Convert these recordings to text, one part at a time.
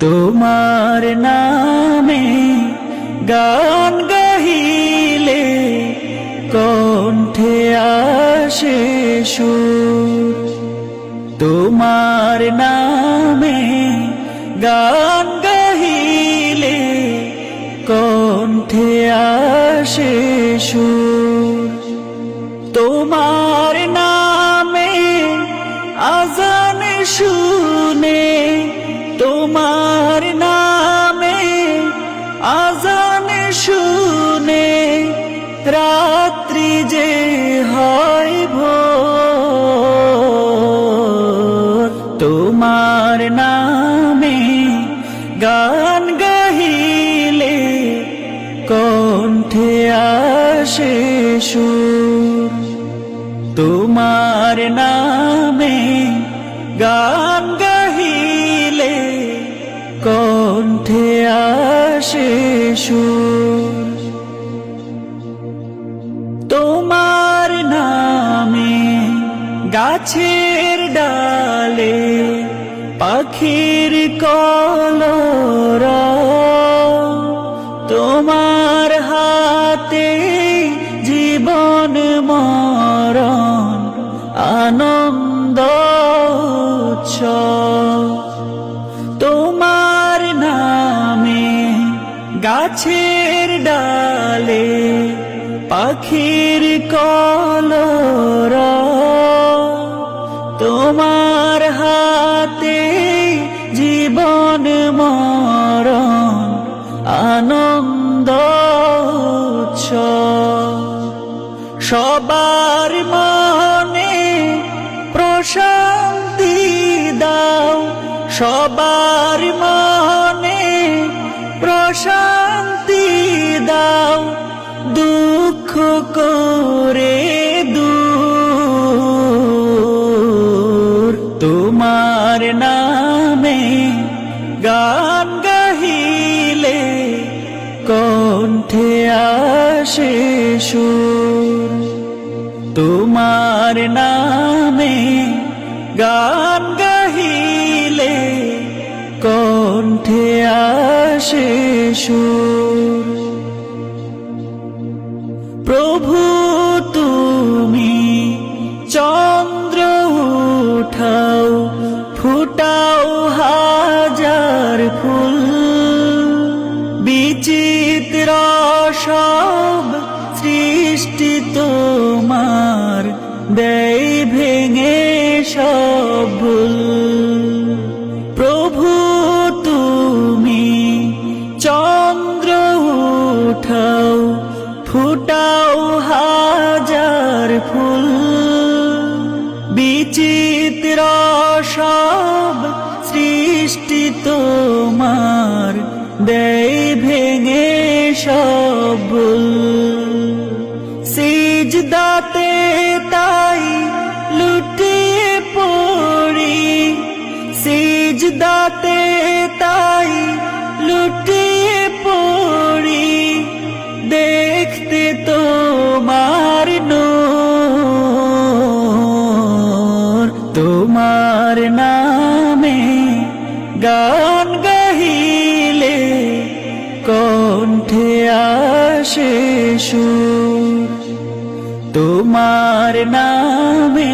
তোমার নামে গান গাহিলে কণ্ঠে আসে সুর। তোমার নামে গান গাহিলে কণ্ঠে আসে সুর। তোমার নামে আজান শুনে সুর তোমার নামে গান গাহিলে কণ্ঠে আসে সুর। তোমার নামে গাছের ডালে পাখির কলর আনন্দ। তোমার নামে গাছের ডালে পাখির কলর তোমার হাতে জীবন মরণ আনন্দ। সবার সবার মনে প্রশান্তি দাও, দুঃখ করে দূর। তোমার নামে গান গাহিলে কণ্ঠে আসে সুর। তোমার নামে গান সুর বিচিত্র সব সৃষ্টি তোমার দেয় সুর তোমার নামে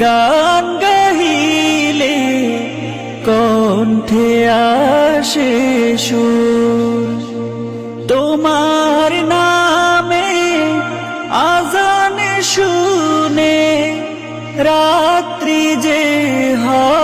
গান গাহিলে কণ্ঠে আসে সুর। তোমার নামে আজান শুনে রাত্রি যে হয়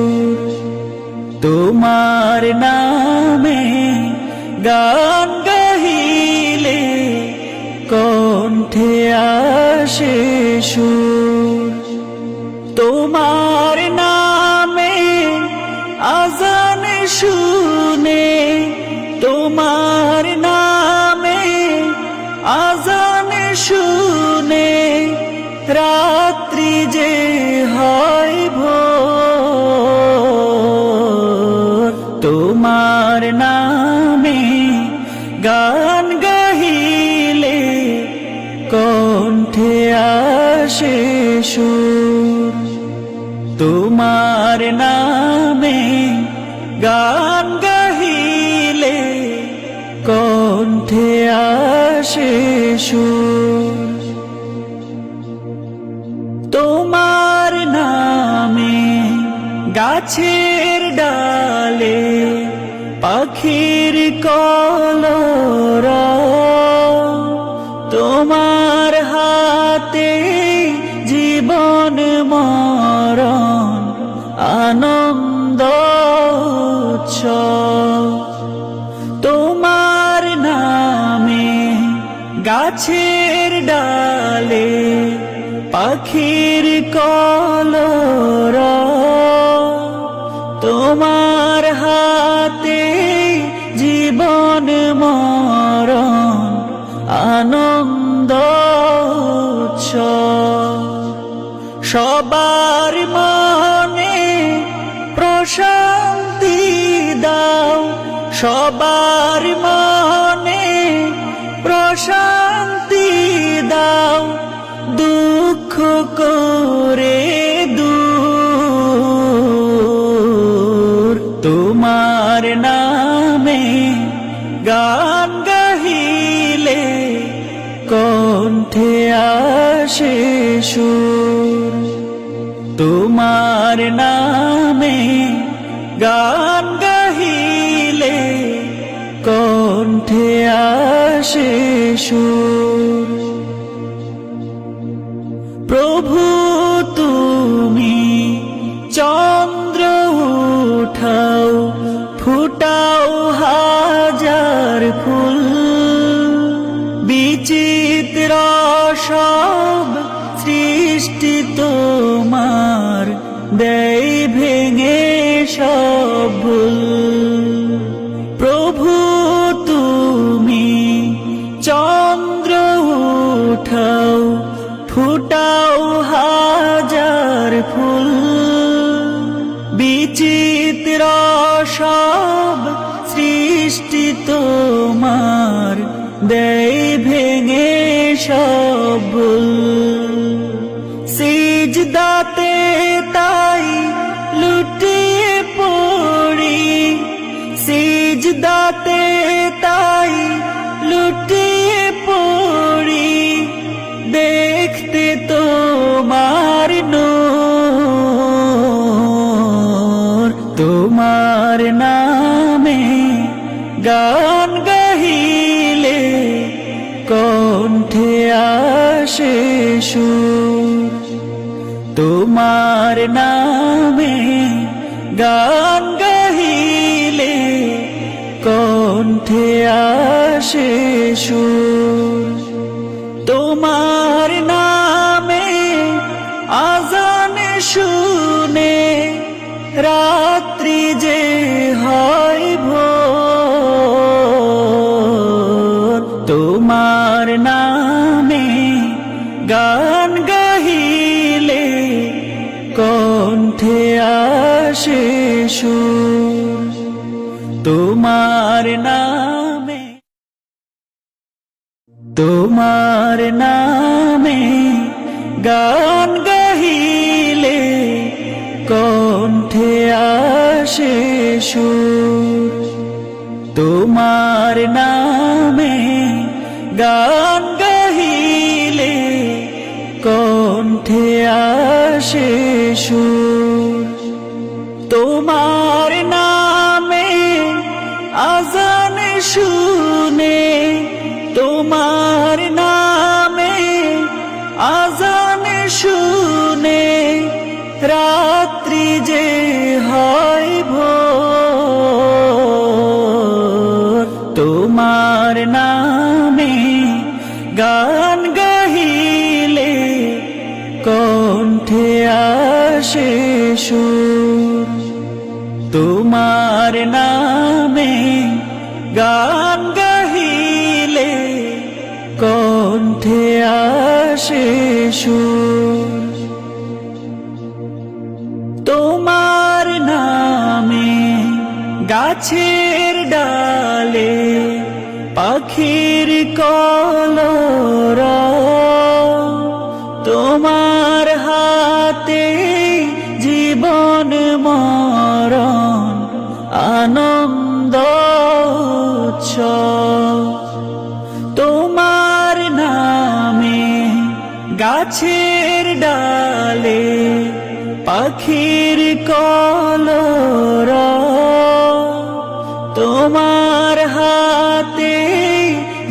তোমার নামে গান গাহিলে কণ্ঠে আসে তোমার নামে গাছের ডালে পাখির কলর ডালে পাখির কলর তোমার হাতে জীবন মরণ আনন্দ। সবার মনে প্রশান্তি দাও সবার গাহিলে কণ্ঠে আসে সুর। তোমার নামে গান গাহিলে কণ্ঠে আসে সুর। বিচিত্র সব সৃষ্টি তোমার দেয় সুর তোমার নামে আজান শুনে রাত্রি যে হয় ভোর। তোমার নামে গান গাহিলে কণ্ঠে আসে তোমার নামে গান গাহিলে কণ্ঠে আসে সুর। তোমার নামে গান গাহিলে কণ্ঠে আসে সুর। তোমার নামে আজান শুনে তোমার নামে আজান শুনে রাত্রি যে হয় ভোর। তোমার নামে গান গাহিলে কণ্ঠে আসে সুর। তোমার নামে গান সুর তোমার নামে গাছের ডালে পাখির কলর তোমার হাতে জীবন মরণ আনন্দ উৎসব। কলর তোমার হাতে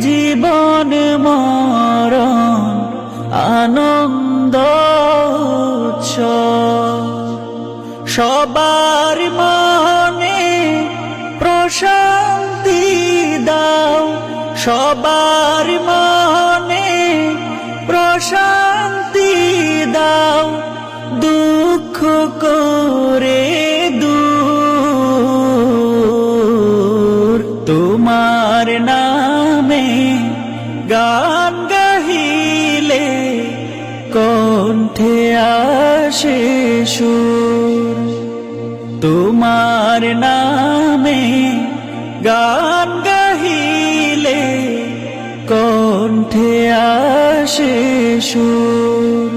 জীবন মরণ আনন্দ। সবার মনে প্রশান্তি দাও সবার গান গাহিলে কণ্ঠে আসে সুর। তোমার নামে গান গাহিলে কণ্ঠে আসে সুর।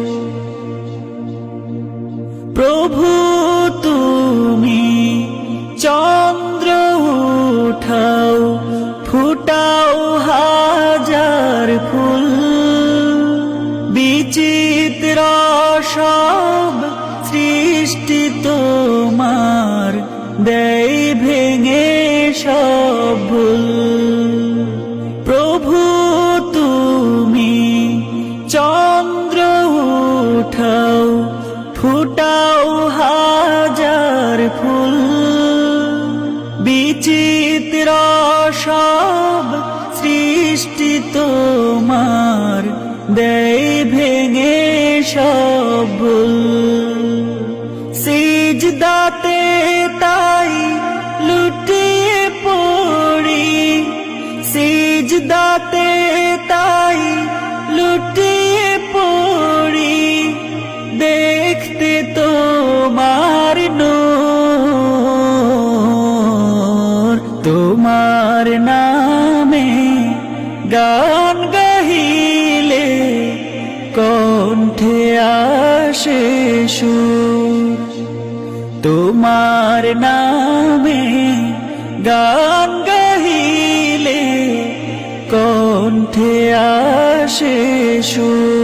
প্রভু, তুমি চন্দ্র উঠাও, ফুটাও বিচিত্র সব সৃষ্টি তোমার দেয় ভেঙে সব সিজদাতে তাই লুটিয়ে পড়ি, সিজদাতে তাই লুটিয়ে পড়ি, দেখতে তোমার তোমার নামে গান গাহিলে কণ্ঠে আসে সুর।